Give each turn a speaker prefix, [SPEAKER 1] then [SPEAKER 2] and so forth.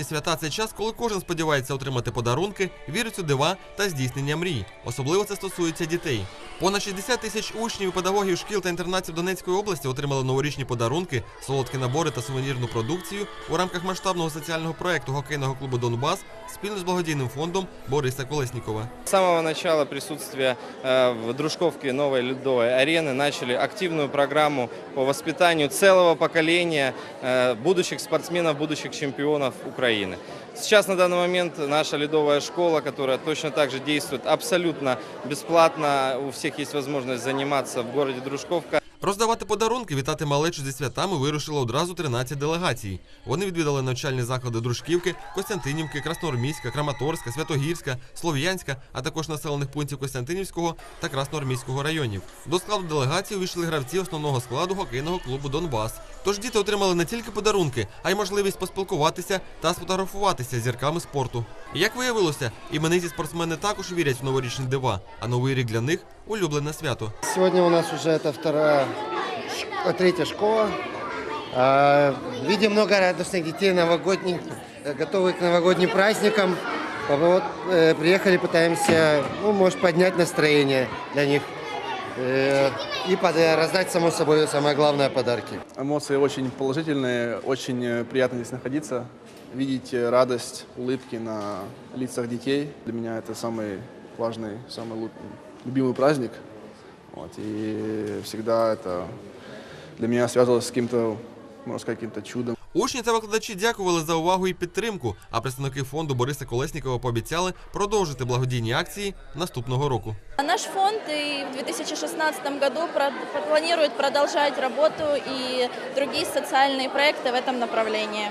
[SPEAKER 1] Свята це час, коли кожен сподівається отримати подарунки, вірить у дива та здійснення мрій. Особливо це стосується дітей. Понад 60 тисяч учнів і педагогів шкіл та інтернатів Донецької області отримали новорічні подарунки, солодкі набори та сувенірну продукцію у рамках масштабного соціального проекту хокейного клубу Донбас спільно з благодійним фондом Бориса Колеснікова.
[SPEAKER 2] С самого начала присутствия э, в Дружковке новой ледовой арены начали активную программу по воспитанию целого поколения э, будущих спортсменов, будущих чемпионов Украины. Сейчас на данный момент наша ледовая школа, которая точно так же действует абсолютно бесплатно, у всех есть возможность заниматься в городе Дружковка.
[SPEAKER 1] Роздавати подарунки, вітати малечу зі святами вирушило одразу 13 делегацій. Вони відвідали навчальні заклади Дружківки, Костянтинівки, Красноармійська, Краматорська, Святогірська, Слов'янська, а також населених пунктів Костянтинівського та Красноармійського районів. До складу делегації увійшли гравці основного складу хокейного клубу Донбас. Тож діти отримали не тільки подарунки, а й можливість поспілкуватися та сфотографуватися з зірками спорту. І як виявилося, імениті спортсмени також вірять в новорічні дива, а новий рік для них улюблене свято.
[SPEAKER 3] Сегодня у нас уже это вторая, ш- э, третья школа. А, Видим много радостных детей новогодних, э, готовых к новогодним праздникам. А Вот, э, приехали, пытаемся, ну, может, поднять настроение для них. Э, И под- раздать, само собой, самое главное, подарки.
[SPEAKER 4] Эмоции очень положительные, очень э, приятно здесь находиться, видеть э, радость, улыбки на лицах детей. Для меня это самый важный, самый любимый праздник. Вот, и всегда это для меня связывалось с каким-то, можно сказать, каким-то чудом.
[SPEAKER 1] Учні та викладачі дякували за увагу і підтримку, а представники фонду Бориса Колеснікова пообіцяли продовжити благодійні акції наступного року.
[SPEAKER 5] Наш фонд и в 2016 году про- планирует продолжать работу и другие социальные проекты в этом направлении.